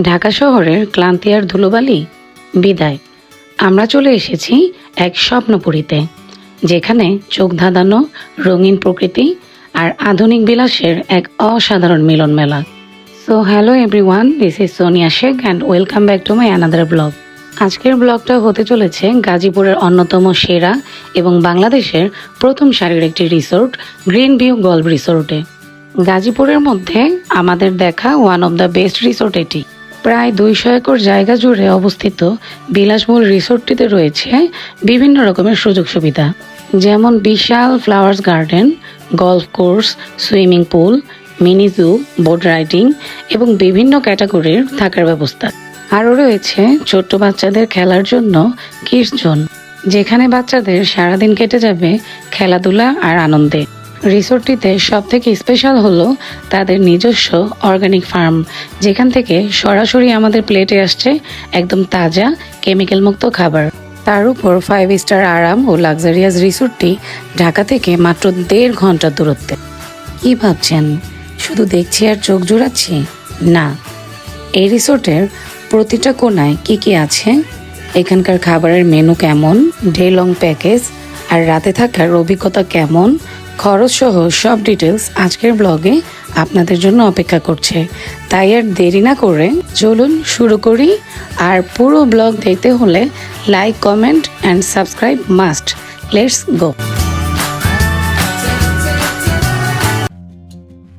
ঢাকা শহরের ক্লান্তি আর ধুলোবালি? বিদায়। আমরা চলে এসেছি এক স্বপ্নপুরীতে, যেখানে চোখ ধাঁধানো, রঙিন প্রকৃতি আর আধুনিক বিলাসের এক অসাধারণ মিলন মেলা। So hello everyone this is Sonia Sheikh and welcome back to my another blog আজকের ব্লগটা হতে চলেছে গাজীপুরের অন্যতম সেরা এবং বাংলাদেশের প্রথম সারির একটি রিসোর্ট গ্রিন ভিউ গল্ফ রিসোর্টে গাজীপুরের মধ্যে আমাদের দেখা one of the best resort এটি। প্রায় দুইশো একর জায়গা জুড়ে অবস্থিত বিলাসবহুল রিসোর্টটিতে রয়েছে বিভিন্ন রকমের সুযোগ সুবিধা, যেমন বিশাল flowers garden, golf course, swimming pool, mini zoo, boat riding এবং বিভিন্ন ক্যাটাগরির থাকার ব্যবস্থা। আরও রয়েছে ছোট্ট বাচ্চাদের খেলার জন্য কিডস জোন, যেখানে বাচ্চাদের সারাদিন কেটে যাবে খেলাধুলা আর আনন্দে। রিসোর্টটিতে সব থেকে স্পেশাল হলো তাদের নিজস্ব অর্গানিক ফার্ম, যেখান থেকে সরাসরি আমাদের প্লেটে আসছে একদম তাজা কেমিক্যাল মুক্ত খাবার। তার উপর ফাইভ স্টার আরাম ও লাক্সারিয়াস রিসোর্টটি ঢাকা থেকে মাত্র দেড় ঘণ্টার দূরত্বে। কি ভাবছেন? শুধু দেখছি আর চোখ জুড়াচ্ছি? না। এই রিসোর্টের প্রতিটা কোনায় কি কি আছে? এখানকার খাবারের মেনু কেমন? ডে লং প্যাকেজ আর রাতে থাকার অভিজ্ঞতা কেমন? খরচ সহ সব ডিটেলস আজকের ব্লগে আপনাদের জন্য অপেক্ষা করছে। তাই আর দেরি না করে চলুন শুরু করি। আর পুরো ব্লগ দেখতে হলে like comment and subscribe must let's go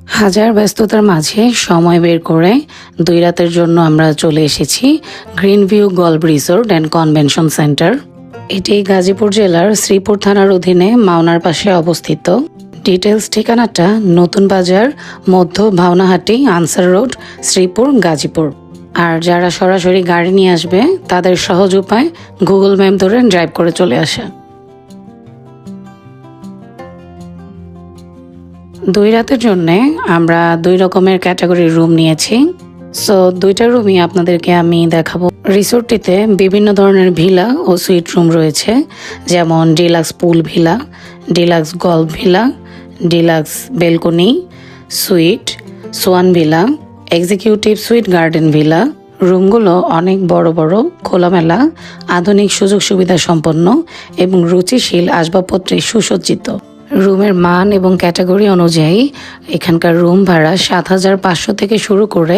হাজার ব্যস্ততার মাঝে সময় বের করে দুই রাতের জন্য আমরা চলে এসেছি Green View golf resort and convention centre এটি গাজীপুর জেলার শ্রীপুর থানার অধীনে মাওনার পাশে অবস্থিত। ডিটেলস ঠিকানাটা নতুন বাজার, মধ্য ভাওনাহাটি, আনসার রোড, শ্রীপুর, গাজীপুর। আর যারা সরাসরি গাড়ি নিয়ে আসবে, তাদের সহজ উপায় গুগল ম্যাপ ধরে ড্রাইভ করে চলে আসা। দুই রাতের জন্য আমরা দুই রকমের ক্যাটাগরির রুম নিয়েছি। সো দুইটা রুমই আপনাদেরকে আমি দেখাবো। রিসোর্টটিতে বিভিন্ন ধরনের ভিলা ও সুইট রুম রয়েছে, যেমন deluxe pool villa, deluxe golf villa, deluxe balcony, suite, swan villa, executive suite garden villa. রুমগুলো অনেক বড় বড়, খোলামেলা, আধুনিক সুযোগ সুবিধা সম্পন্ন এবং রুচিশীল আসবাবপত্রে সুসজ্জিত। রুমের মান এবং ক্যাটাগরি অনুযায়ী এখানকার রুম ভাড়া সাত হাজার পাঁচশো থেকে শুরু করে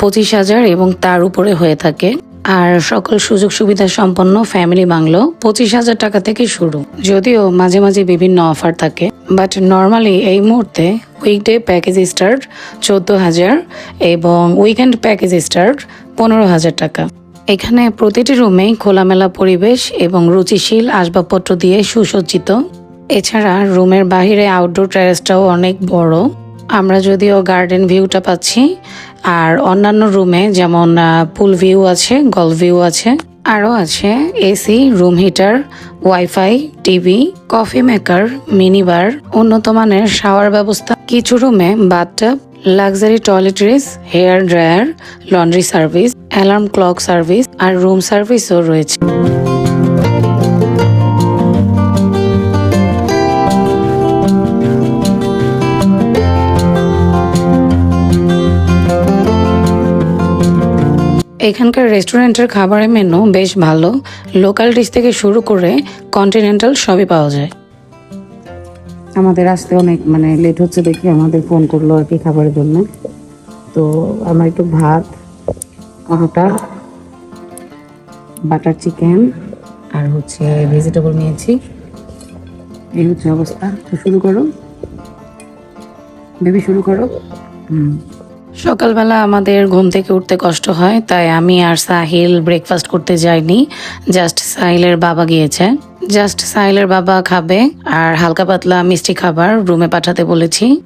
পঁচিশ হাজার এবং তার উপরে হয়ে থাকে। আর সকল সুযোগ সুবিধা সম্পন্ন ফ্যামিলি বাংলো পঁচিশ হাজার টাকা থেকে শুরু। যদিও মাঝে মাঝে বিভিন্ন অফার থাকে, বাট নর্মালি এই মুহূর্তে উইকডে প্যাকেজ স্টার্ট চোদ্দ হাজার এবং উইকেন্ড প্যাকেজ স্টার্ট পনেরো হাজার টাকা। এখানে প্রতিটি রুমেই খোলামেলা পরিবেশ এবং রুচিশীল আসবাবপত্র দিয়ে সুসজ্জিত। এছাড়া রুমের বাহিরে আউটডোর টেরেসটাও অনেক বড়। আমরা যদিও গার্ডেন ভিউটা পাচ্ছি, আর অন্যান্য রুমে যেমন পুল ভিউ আছে গল্ফ ভিউ আছে আরও আছে AC room heater wifi TV coffee maker mini bar উন্নত মানের শাওয়ার ব্যবস্থা, কিছু রুমে bathtub luxury toiletries hair dryer laundry service alarm clock service আর রুম সার্ভিসও রয়েছে। এখানকার রেস্টুরেন্টের খাবারের মেনু বেশ ভালো। লোকাল ডিশ থেকে শুরু করে কন্টিনেন্টাল সবই পাওয়া যায়। আমাদের আসতে অনেক মানে লেট হচ্ছে দেখি আমাদের ফোন করল আর কি খাবারের জন্য। তো আমার একটু ভাত পরোটা বাটার চিকেন আর হচ্ছে ভেজিটেবল নিয়েছি। এই হচ্ছে অবস্থা। তো শুরু করো। বেবি শুরু করো। হুম। সকালবেলা আমাদের ঘুম থেকে উঠতে কষ্ট হয়, তাই আমি আর সাহিল ব্রেকফাস্ট করতে যাইনি। জাস্ট সাহিলের বাবা গিয়েছে। জাস্ট সাহিলের বাবা খাবে আর হালকা পাতলা মিষ্টি খাবার রুমে পাঠাতে বলেছি।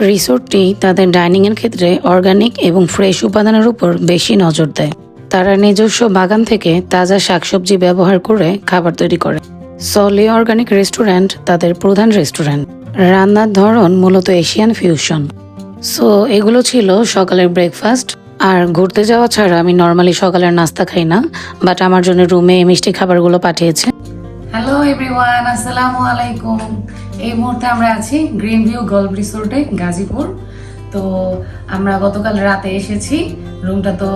রিসোর্টটি তাদের ডাইনিং এর ক্ষেত্রে অর্গানিক এবং ফ্রেশ উপাদানের উপর বেশি নজর দেয়। তারা নিজস্ব বাগান থেকে তাজা শাকসবজি ব্যবহার করে খাবার তৈরি করে। সলি অর্গানিক রেস্টুরেন্ট তাদের প্রধান রেস্টুরেন্ট রান্নার ধরন মূলত এশিয়ান ফিউশন। সো, এগুলো ছিল সকালের ব্রেকফাস্ট আর ঘুরতে যাওয়া ছাড়া আমি নর্মালি সকালের নাস্তা খাই না বাট আমার জন্য রুমে মিষ্টি খাবারগুলো পাঠিয়েছে। হ্যালো এভরিওয়ান আসসালামু আলাইকুম। এই মুহূর্তে আমরা আছি গ্রিন ভিউ গল্ফ রিসোর্টে গাজীপুর। তো আমরা গতকাল রাতে এসেছি। রুমটা তো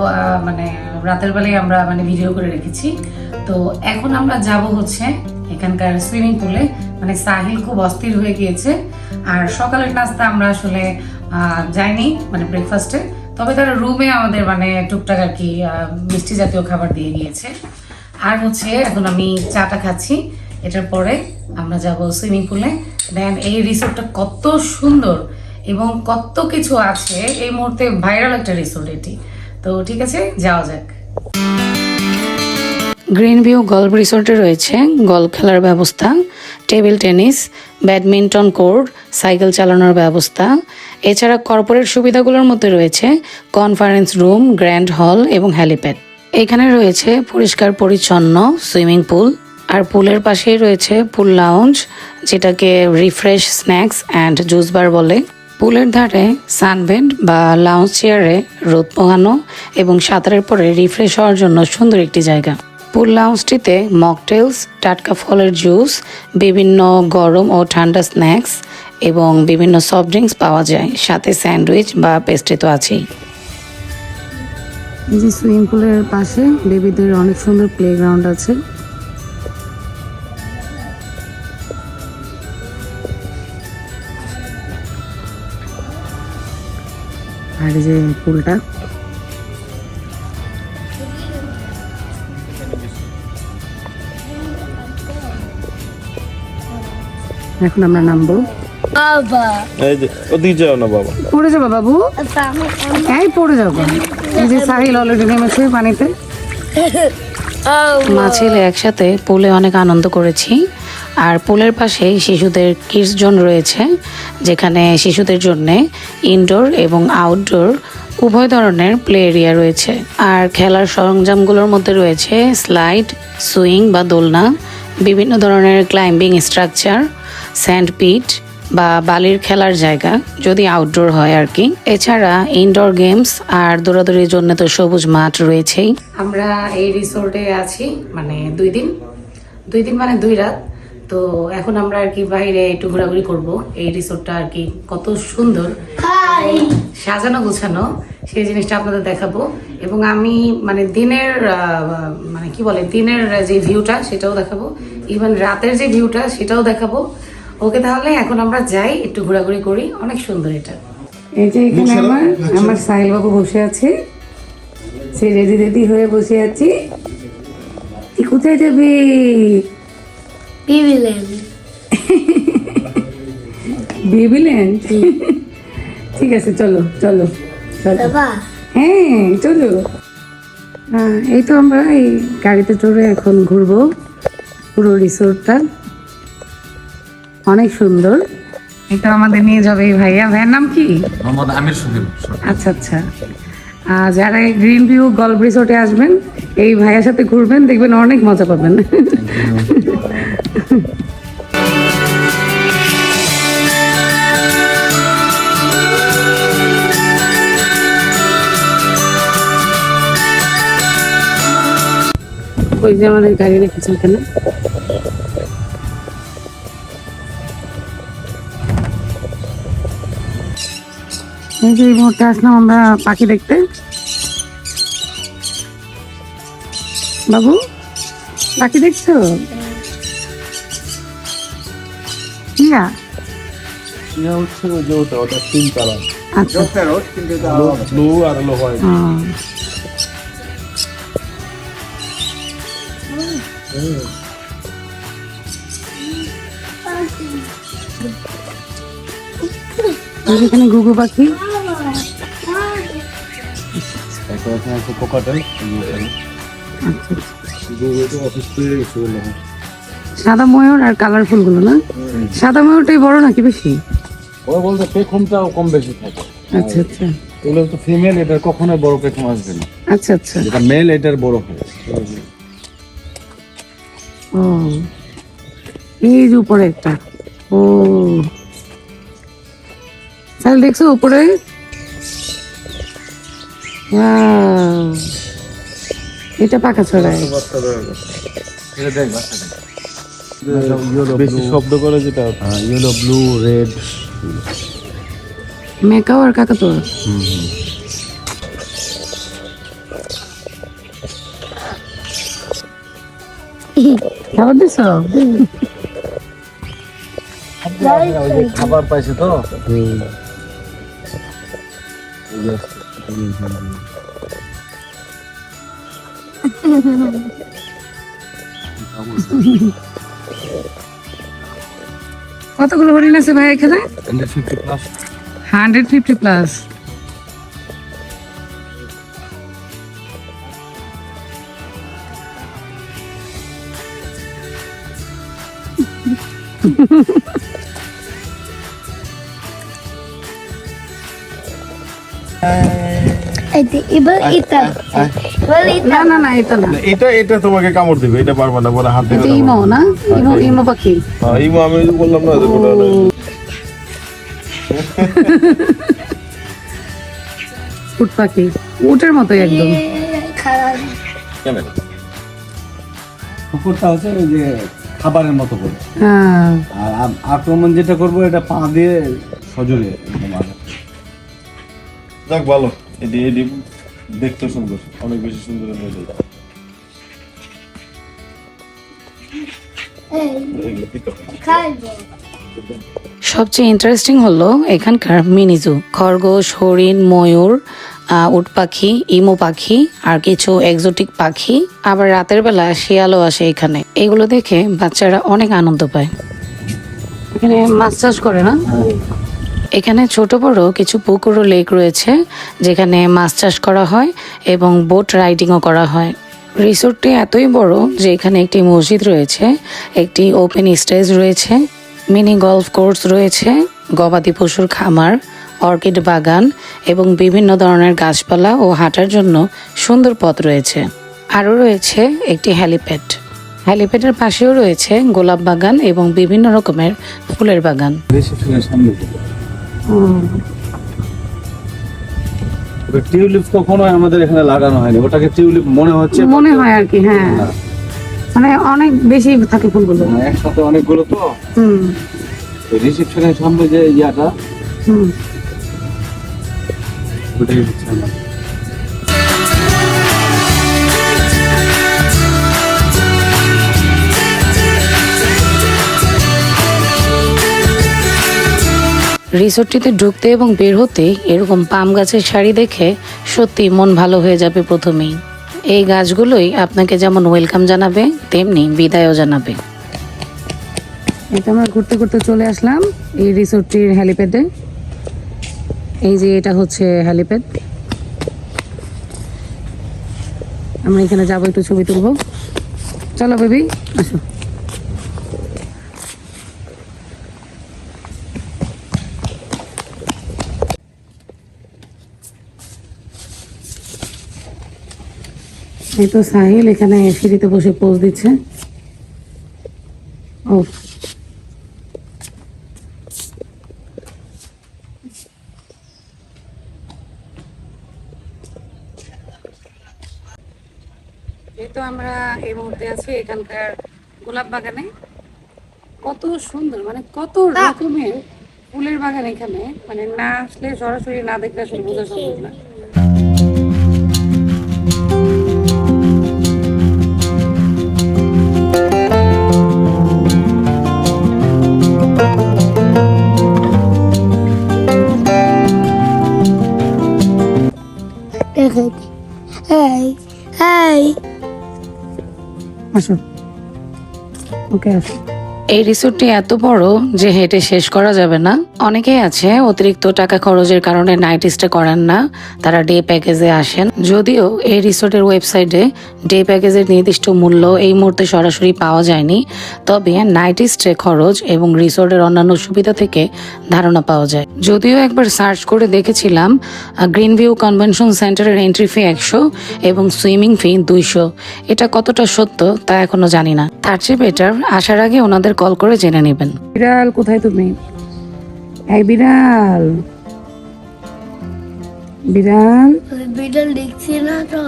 মানে রাতের বেলায় আমরা মানে ভিডিও করে রেখেছি। তো এখন আমরা যাব হচ্ছে এখানকার সুইমিং পুলে মানে সাহিল খুব অস্থির হয়ে গিয়েছে। আর সকালের নাস্তা আমরা আসলে যাইনি মানে ব্রেকফাস্টে তবে তারা রুমে আমাদের মানে টুকটাক আর কি মিষ্টি জাতীয় খাবার দিয়ে গিয়েছে। আর হচ্ছে, এখন আমি চাটা খাচ্ছি। এটার পরে আমরা যাব সুইমিং পুলে দেন এই রিসোর্টটা কত সুন্দর এবং কত কিছু আছে। এই মুহূর্তে ভাইরাল একটা রিসোর্ট এটি। তো ঠিক আছে, যাওয়া যাক। গ্রিন ভিউ গল্ফ রিসোর্টে রয়েছে গল্ফ খেলার ব্যবস্থা, table tennis, badminton court, cycle চালানোর ব্যবস্থা। এছাড়া কর্পোরেট সুবিধাগুলোর মধ্যে রয়েছে কনফারেন্স রুম, গ্র্যান্ড হল এবং হ্যালিপ্যাড। এখানে রয়েছে পরিষ্কার পরিচ্ছন্ন সুইমিং পুল আর পুলের পাশেই রয়েছে পুল লাউঞ্জ, যেটাকে refresh snacks and juice bar বলে। পুলের ধারে সানবেড বা লাউঞ্জ চেয়ারে রোদ পোহানো এবং সাঁতারের পরে রিফ্রেশ হওয়ার জন্য সুন্দর একটি জায়গা। পুল লাউঞ্জটিতে মকটেলস টাটকা ফলের জুস বিভিন্ন গরম ও ঠান্ডা স্ন্যাক্স এবং বিভিন্ন সফট ড্রিঙ্কস পাওয়া যায়। সাথে স্যান্ডউইচ বা পেস্ট্রি তো আছেই। এই যে সুইমিং পুলের পাশে বেবিদের অনেক সুন্দর প্লেগ্রাউন্ড আছে। আর যে পুলটা। এখন আমরা নামবো। এই যে ওদিকে যাও না বাবা। পড়ে যাব বাবু? এই পড়ে যাব। এই যে সাহিল অলরেডি নেমেছে পানিতে। মা ছেলে একসাথে পুলে অনেক আনন্দ করেছি। আর পুলের পাশে শিশুদের কিডস জোন রয়েছে যেখানে শিশুদের জন্য ইনডোর এবং আউটডোর উভয় ধরনের প্লে এরিয়া রয়েছে। আর খেলার সরঞ্জামগুলোর মধ্যে রয়েছে স্লাইড সুইং বা দোলনা বিভিন্ন ধরনের ক্লাইম্বিং স্ট্রাকচার স্যান্ড পিট বা বালির খেলার জায়গা যদি আউটডোর হয় আর কি। এছাড়া ইনডোর গেমস আর দৌড়াদৌড়ির জন্য তো সবুজ মাঠ রয়েছেই। আমরা এই রিসোর্টে আছি মানে দুই দিন। দুই দিন মানে দুই রাত। তো এখন আমরা আর কি বাইরে একটু ঘোরাঘুরি করব। এই রিসোর্টটা আর কি কত সুন্দর। সাজানো গোছানো সেই জিনিসটা আপনাদের দেখাবো। এবং আমি মানে দিনের মানে কি বলে দিনের যে ভিউটা সেটাও দেখাবো। ইভেন রাতের যে ভিউটা সেটাও দেখাবো। ওকে তাহলে এখন আমরা যাই একটু ঘোরাঘুরি করি। অনেক সুন্দর এটা। এই যে এখানে আমার আমার সাহিল বাবু বসে আছে। সে রেডি রেডি হয়ে বসে আছি। তুই কোথায় যাবি? বেবিল্যান্ড ঠিক আছে চলো চলো। চলো হ্যাঁ চলো। হ্যাঁ, এই তো আমরা এই গাড়িতে চড়ে এখন ঘুরবো পুরো রিসোর্টটা অনেক সুন্দর। এটা আমাদের নিয়ে যাবে এই ভাইয়া। ভাইয়ের নাম কি? মোহাম্মদ আমির সুদীপ আচ্ছা আচ্ছা। আর যারা এই গ্রিন ভিউ গল্ফ রিসোর্টে আসবেন এই ভাইয়ের সাথে ঘুরবেন দেখবেন অনেক মজা পাবেন। ওই যে আমাদের গাড়ি রেখেছে ওখানে এই যে এই মুহূর্তে আসলাম আমরা পাখি দেখতে। বাবু পাখি দেখছ? হচ্ছে যে ওটা ওটা তিন কালার আচ্ছা। ব্লু আর হলো হোয়াইট ও। এই যে এখানে গুগু পাখি। একটা এখানে আছে কোকাটেল অফিস থেকে গেছে বললাম সাদা ময়ূর আর কালারফুলগুলো না? সাদা ময়ূরটাই বড় নাকি বেশি? ও বলতে পেখমটাও কম বেশি থাকে। আচ্ছা আচ্ছা। এগুলো তো ফিমেল এটার কখনোই বড় পেখম আসবে না। আচ্ছা আচ্ছা। যেটা মেল এটার বড় হয়। ও। এই যে উপরে একটা। ও। তাহলে দেখছ উপরে! এটা পাকা ছড়ায়। এটা দেখ বেশি শব্দ করে যেটা ইয়েলো ব্লু রেড মেকাও আর কাকাতুয়া খাবার যে খাবার পাইছে তো? কতগুলো হরিণ আছে ভাই এখানে? 150 plus হান্ড্রেড ফিফটি প্লাস। এবার এটা। এবার এটা। না না না এটা না। না, এটা এটা তোমাকে কামড় দিবে এটা পারবে না পরে হাত দিয়ে ইমো না? ইমো ইমো পাখি। ইমো আমি বললাম না যে উট পাখি। উটের মতো একদম। কুকুরটা হচ্ছে ওই যে খাবারের মতো করে। হ্যাঁ। আর আক্রমণ যেটা করব এটা পা দিয়ে সজোরে একদম আঘাত। যাক ভালো। এটি এটি দেখতে সুন্দর, অনেক বেশি সুন্দর পিকআপ খাইবো সবচেয়ে ইন্টারেস্টিং হলো এখানকার মিনিজু, খরগোশ, হরিণ, ময়ূর উট পাখি, ইমো পাখি, আর কিছু এক্সোটিক পাখি। আবার রাতের বেলা শিয়ালও আসে এখানে। এগুলো দেখে বাচ্চারা অনেক আনন্দ পায়। এখানে মাছ চাষ করে না? এখানে ছোট বড় কিছু পুকুর ও লেক রয়েছে, যেখানে মাছ চাষ করা হয় এবং বোট রাইডিংও করা হয়। রিসোর্টটি এতই বড় যে এখানে একটি মসজিদ রয়েছে, একটি ওপেন স্টেজ রয়েছে, মিনি গলফ কোর্স রয়েছে, গবাদি পশুর খামার, অর্কিড বাগান এবং বিভিন্ন ধরনের গাছপালা ও হাঁটার জন্য সুন্দর পথ রয়েছে। আরও রয়েছে একটি হ্যালিপ্যাড। হ্যালিপ্যাডের পাশেও রয়েছে গোলাপ বাগান এবং বিভিন্ন রকমের ফুলের বাগান। টিউলিপ কখনো আমাদের এখানে লাগানো হয়নি। ওটাকে টিউলিপ মনে হচ্ছে? মনে হয় আর কি হ্যাঁ। মানে অনেক বেশি থাকে ফুলগুলো। মানে একসাথে অনেকগুলো তো? হুম। রিসেপশনের সামনে যে ইয়াটা হুম। ওটাই হচ্ছে রিসোর্টটিতে ঢুকতে এবং বের হতে এরকম পাম গাছের শাড়ি দেখে সত্যি মন ভালো হয়ে যাবে প্রথমেই। এই গাছগুলোই আপনাকে যেমন ওয়েলকাম জানাবে, তেমনি বিদায়ও জানাবে। এটা আমরা ঘুরতে ঘুরতে চলে আসলাম এই রিসোর্টটির হ্যালিপ্যাডে। এই যে এটা হচ্ছে হ্যালিপ্যাড। আমরা এখানে যাব, একটু ছবি তুলবো। চলো বেবি, আসো। এই তো সাহিল এখানে সিঁড়িতে বসে পোজ দিচ্ছে। ও। এই তো আমরা এই মুহূর্তে আছি এখানকার গোলাপ বাগানে। কত সুন্দর মানে কত রকমের ফুলের বাগান এখানে। মানে না আসলে সরাসরি না দেখলে আসলে বোঝা সম্ভব না। দেখেন এই এই আসো ওকে আসো এই রিসোর্টটি এত বড় যে হেঁটে শেষ করা যাবে না। অনেকেই আছে অতিরিক্ত টাকা খরচের কারণে নাইট স্টে করেন না। তারা ডে প্যাকেজে আসেন। যদিও এই রিসোর্টের ওয়েবসাইটে ডে প্যাকেজের নির্দিষ্ট মূল্য এই মুহূর্তে সরাসরি পাওয়া যায়নি। তবে নাইট স্টে খরচ এবং রিসোর্টের অন্যান্য সুবিধা থেকে ধারণা পাওয়া যায়। যদিও একবার সার্চ করে দেখেছিলাম গ্রিন ভিউ কনভেনশন সেন্টারের এন্ট্রি ফি একশো এবং সুইমিং ফি দুইশো। এটা কতটা সত্য তা এখনও জানি না। তার চেয়ে বেটার আসার আগে ওনাদের কল করে জেনে নেবেন। বিড়াল কোথায় তুমি? এই বিড়াল। বিড়াল? বিড়াল দেখছি না তো।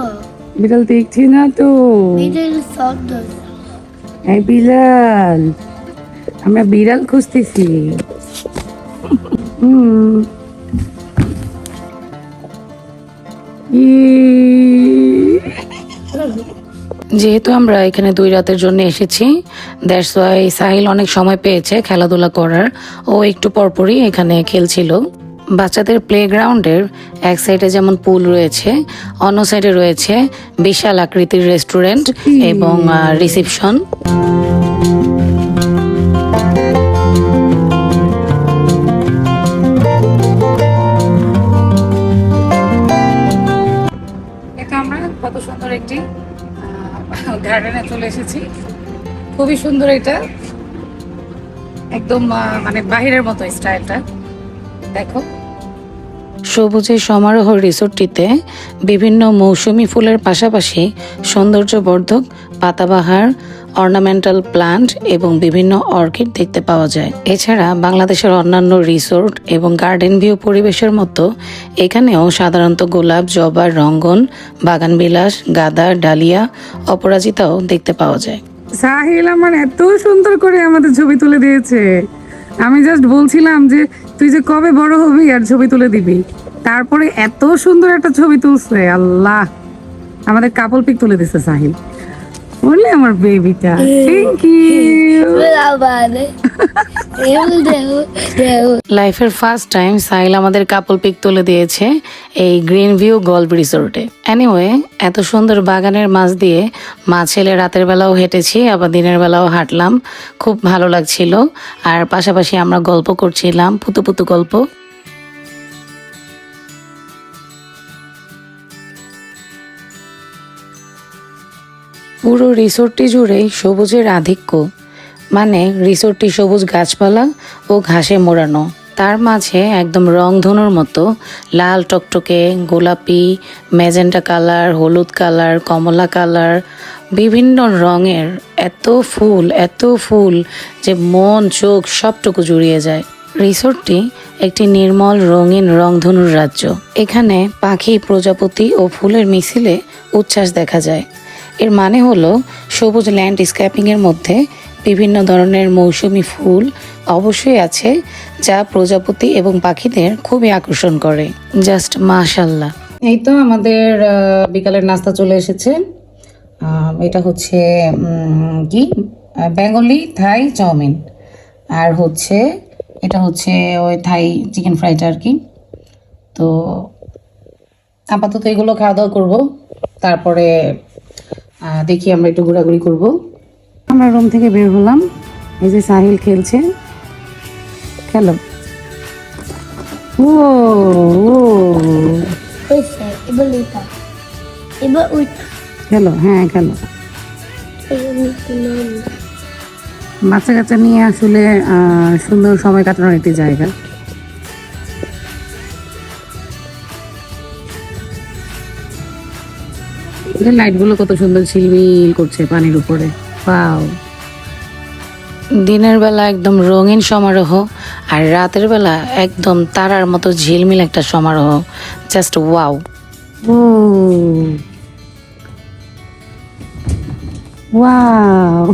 বিড়াল দেখছি না তো। বিড়াল শব্দ। এই বিড়াল। আমরা বিড়াল খুঁজতেছি। হুম। ই যেহেতু আমরা এখানে দুই রাতের জন্য এসেছি দ্যাটস ওয়াই সাহিল অনেক সময় পেয়েছে খেলাধুলা করার। ও একটু পরপরই এখানে খেলছিল। বাচ্চাদের প্লেগ্রাউন্ডের এক সাইডে যেমন পুল রয়েছে, অন্য সাইডে রয়েছে বিশাল আকৃতির রেস্টুরেন্ট এবং রিসিপশন গার্ডেনে চলে এসেছি। খুবই সুন্দর এটা। একদম মানে বাহিরের মতো স্টাইলটা দেখো। সবুজের সমারোহ রিসোর্টটিতে বিভিন্ন মৌসুমি ফুলের পাশাপাশি সৌন্দর্যবর্ধক পাতাবাহার অর্নামেন্টাল প্লান্ট এবং বিভিন্ন অর্কিড দেখতে পাওয়া যায়। এছাড়া বাংলাদেশের অন্যান্য রিসোর্ট এবং গার্ডেন ভিউ পরিবেশের মতো এখানেও সাধারণত গোলাপ, জবা, রঙ্গন, বাগানবিলাস, গাদা, ডালিয়া অপরাজিতাও দেখতে পাওয়া যায়। সাহিল আমার এত সুন্দর করে আমাদের ছবি তুলে দিয়েছে। আমি জাস্ট বলছিলাম যে, তুই যে কবে বড় হবি আর ছবি তুলে দিবি? তারপরে এত সুন্দর একটা ছবি তুলছে, আল্লাহ। আমাদের কাপল পিক তুলে দিছে সাহিল। বললে আমার বেবিটা থ্যাংক ইউ. লাইফের ফার্স্ট টাইম সাইল আমাদের কাপল পিক তুলে দিয়েছে এই গ্রিন ভিউ গল্ফ রিসোর্টে এনিওয়ে এত সুন্দর বাগানের মাঝ দিয়ে মা ছেলে রাতের বেলাও হেঁটেছি, আবার দিনের বেলাও হাঁটলাম। খুব ভালো লাগছিল। আর পাশাপাশি আমরা গল্প করছিলাম পুতু পুতু গল্প। পুরো রিসোর্টটি জুড়েই সবুজের আধিক্য মানে রিসোর্টটি সবুজ গাছপালা ও ঘাসে মোড়ানো। তার মাঝে একদম রংধনুর মতো লাল টকটকে গোলাপি, ম্যাজেন্টা কালার, হলুদ কালার, কমলা কালার, বিভিন্ন রঙের এত ফুল এত ফুল যে মন, চোখ সবটুকু জুড়িয়ে যায়। রিসোর্টটি একটি নির্মল রঙিন রংধনুর রাজ্য। এখানে পাখি, প্রজাপতি ও ফুলের মিছিলে উচ্ছ্বাস দেখা যায়। এর মানে হলো সবুজ ল্যান্ডস্কেপিং এর মধ্যে বিভিন্ন ধরনের মৌসুমি ফুল অবশ্যই আছে যা প্রজাপতি এবং পাখিদের খুবই আকর্ষণ করে। জাস্ট মাশাল্লাহ এই তো আমাদের বিকালের নাস্তা চলে এসেছে। এটা হচ্ছে কি? বেঙ্গলি থাই চাউমিন। আর হচ্ছে, এটা হচ্ছে ওই থাই চিকেন ফ্রাইটা আর কি। তো আপাতত এগুলো খাওয়া দাওয়া করব। তারপরে দেখি আমরা একটু ঘোরাঘুরি করব। আমরা রুম থেকে বের হলাম। এই যে সাহিল খেলছে। খেলো। ও ও. খেলো হ্যাঁ খেলো. বাচ্চা কাচ্চা নিয়ে আসলে আহ, সুন্দর সময় কাটানোর একটি জায়গা। লাইটগুলো কত সুন্দর ঝিলমিল করছে পানির উপরে। পাও দিনের বেলা একদম রঙিন সমারোহ আর রাতের বেলা একদম তারার মতো ঝিলমিল একটা সমারোহ। জাস্ট ওয়াও ওয়াও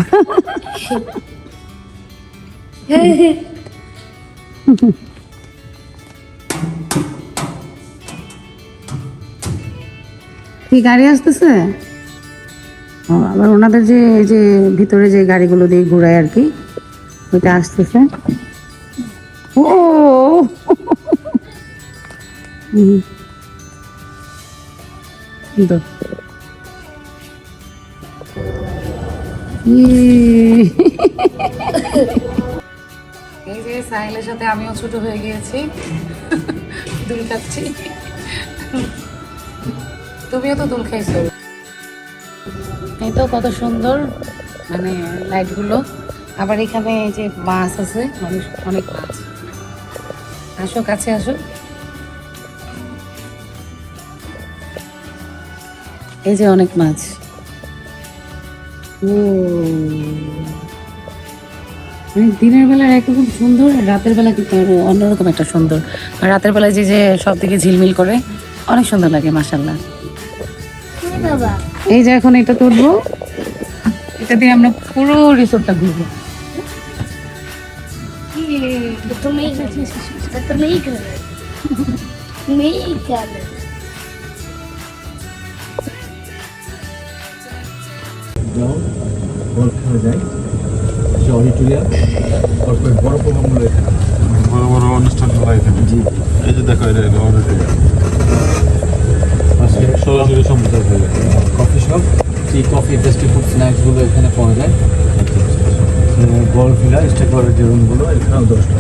কি গাড়ি আসতেছে? আবার ওনাদের যে যে ভিতরে যে গাড়িগুলো দিয়ে ঘোরায় আর কি, ওইটা আসতেছে। ও। এই যে সাথে আমিও ছোট হয়ে গিয়েছি। দুল খাচ্ছি তুমিও তো দুল খাইছো। এই তো কত সুন্দর মানে লাইটগুলো। আবার এখানে এই যে মাছ আছে, অনেক অনেক মাছ। আসো, কাছে আসো। এই যে অনেক মাছ। মানে দিনের বেলা একরকম সুন্দর, রাতের বেলা কিন্তু আরও অন্যরকম একটা সুন্দর। আর রাতের বেলায় যে যে সব দিকে ঝিলমিল করে, অনেক সুন্দর লাগে মাসাল্লাহ. এই যে এখন এটা তুলবো। এটা দিয়ে আমরা পুরো রিসোর্টটা ঘুরবো। বড় বড় অনুষ্ঠান এই যে দেখো এটা স্ন্যাক্সগুলো এখানে পাওয়া যায়। গল্ফ ভিলা স্টেট অডিটোরিয়ামগুলো এখানেও দশটা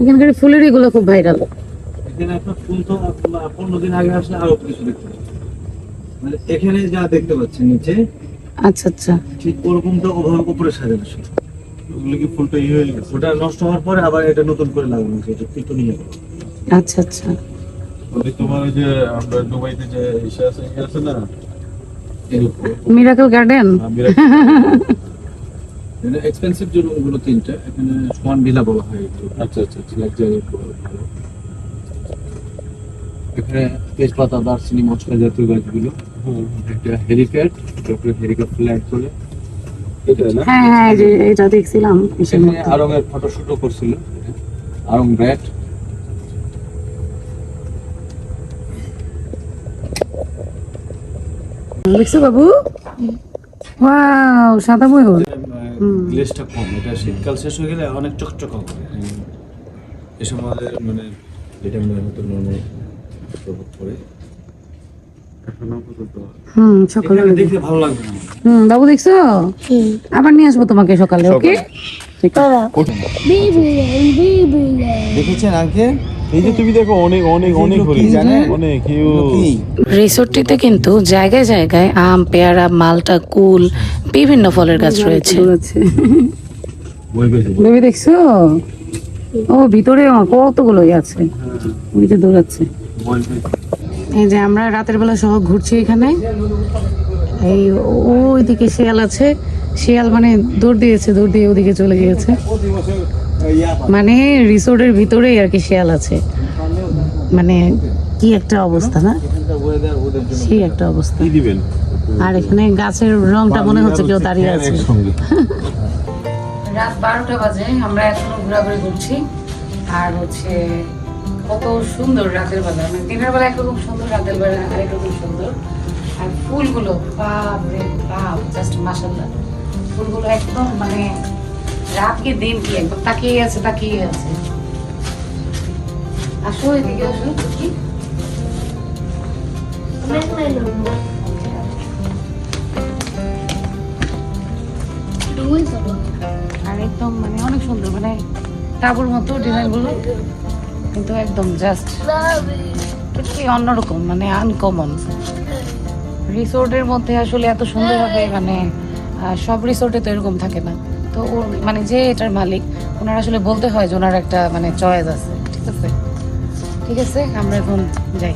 এখানকার ফুলের এগুলো খুব ভাইরাল। এখানে আপনার ফুল তো আপনার পনেরো দিন আগে আসলে আরও কিছু দেখতে মানে এখানে যা দেখতে পাচ্ছেন নিচে আচ্ছা আচ্ছা। ঠিক ওরকমটা ওভাবে উপরে সাজানো ছিল। ওগুলো কি ফুলটা ইয়ে হয়ে গেছে? ওটা নষ্ট হওয়ার পরে আবার এটা নতুন করে লাগানো হয়েছে কিন্তু নিয়ে যাবে। আচ্ছা আচ্ছা। ওই তোমার ওই যে আমরা দুবাইতে যে ইসে আছে ইয়ে আছে না? মিরাকল গার্ডেন আমিরা এটা এক্সপেন্সিভ জন্য ওগুলো তিনটা এখানে ওয়ান ভিলা বলা হয় একটু। আচ্ছা আচ্ছা আচ্ছা। লাক্সারি এখানে তেজপাতা দারচিনি মশলা জাতীয় গাছগুলো। একটা হেলিপ্যাড ফ্ল্যাট হ্যাঁ হ্যাঁ যে এটা দেখছিলাম। ইসের এখানে মধ্যে। আরঙের ফটোশুটও করছিল। আরং ব্র্যাট দেখছ বাবু? ওয়াও সাদা ময়ূর গ্লেসটা কম। এটা শীতকাল শেষ হয়ে গেলে অনেক চকচক করে এ সময় মানে এটা মনে হতো নর্মাল প্রভাব পড়ে। হুম সকালে এখানে ভালো লাগবে হুম বাবু দেখছ? আবার নিয়ে আসব তোমাকে সকালে ওকে? দেখেছেন আঙ্কে এই যে তুমি দেখো অনেক অনেক অনেক হরিণ। অনেক রিসোর্টটিতে কিন্তু জায়গায় জায়গায় আম পেয়ারা মালটা কুল বিভিন্ন ফলের গাছ রয়েছে। বেবি দেখছ? ও ভিতরে কতগুলোই আছে। ওই যে দৌড়াচ্ছে। এই যে আমরা রাতের বেলা সহ ঘুরছি এখানে। এই ওইদিকে শিয়াল আছে। শিয়াল মানে দৌড় দিয়েছে দৌড় দিয়ে ওদিকে চলে গিয়েছে। মানে রিসোর্টের ভিতরেই আর কি শিয়াল আছে। মানে কি একটা অবস্থা না? সেই একটা অবস্থা। আর এখানে গাছের রংটা মনে হচ্ছে কেউ দাঁড়িয়ে আছে। রাত বারোটা বাজে আমরা এখনও ঘোরাঘুরি করছি। আর হচ্ছে কত সুন্দর রাতের বেলা। মানে দিনের বেলা একরকম সুন্দর রাতের বেলা আরেক রকম সুন্দর। আর ফুলগুলো বাপ রে বাপ জাস্ট মাসাল্লাহ ফুলগুলো একদম মানে রাত কি দিন কি একদম তাকিয়ে আছে তাকিয়ে আছে। আসো এদিকে আসো কি আর একদম মানে অনেক সুন্দর মানে তাবুর মতো ডিজাইনগুলো। কিন্তু একদম জাস্ট কি অন্যরকম মানে আনকমন রিসোর্টের মধ্যে আসলে এত সুন্দরভাবে মানে সব রিসোর্টে তো এরকম থাকে না। তো ওর মানে যে এটার মালিক ওনার আসলে বলতে হয় যে ওনার একটা মানে চয়েস আছে ঠিক আছে? ঠিক আছে আমরা এখন যাই।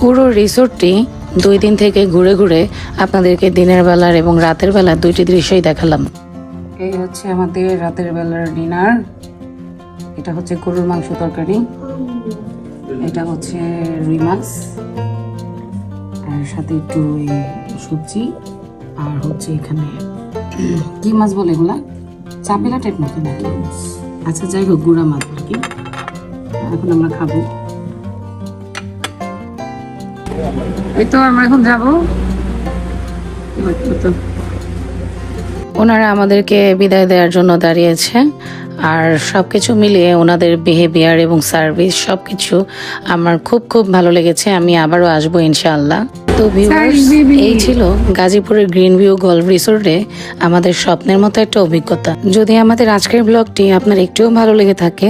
পুরো রিসোর্টটি দুই দিন থেকে ঘুরে ঘুরে আপনাদেরকে দিনের বেলার এবং রাতের বেলার দুইটি দৃশ্যই দেখালাম। এই হচ্ছে আমাদের রাতের বেলার ডিনার এটা হচ্ছে গরুর মাংস তরকারি। এটা হচ্ছে রুই মাছ আর সাথে একটু সবজি আর হচ্ছে এখানে কি মাছ বলে এগুলা? চাপেলা টাইপ নাকি নাকি আচ্ছা যাই হোক, গুড়া মাছ আর কি। এখন আমরা খাব। এই তো আমরা এখন যাব। ওনারা আমাদেরকে বিদায় দেওয়ার জন্য দাঁড়িয়েছে। আর সব কিছু মিলিয়ে ওনাদের বিহেভিয়ার এবং সার্ভিস সব কিছু আমার খুব খুব ভালো লেগেছে। আমি আবারও আসব ইনশাআল্লাহ। তো ভিউয়ার্স এই ছিল গাজীপুরের গ্রিন ভিউ গল্ফ রিসোর্টে আমাদের স্বপ্নের মতো একটা অভিজ্ঞতা। যদি আমাদের আজকের ব্লগটি আপনার একটুও ভালো লেগে থাকে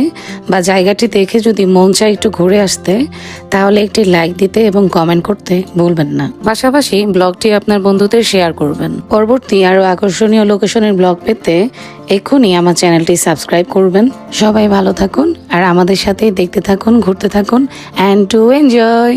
বা জায়গাটি দেখে যদি মন চায় একটু ঘুরে আসতে তাহলে একটি লাইক দিতে এবং কমেন্ট করতে ভুলবেন না। পাশাপাশি ব্লগটি আপনার বন্ধুদের শেয়ার করবেন। পরবর্তী আরও আকর্ষণীয় লোকেশনের ব্লগ পেতে এক্ষুনি আমার চ্যানেলটি সাবস্ক্রাইব করবেন। সবাই ভালো থাকুন আর আমাদের সাথেই দেখতে থাকুন, ঘুরতে থাকুন অ্যান্ড টু এনজয়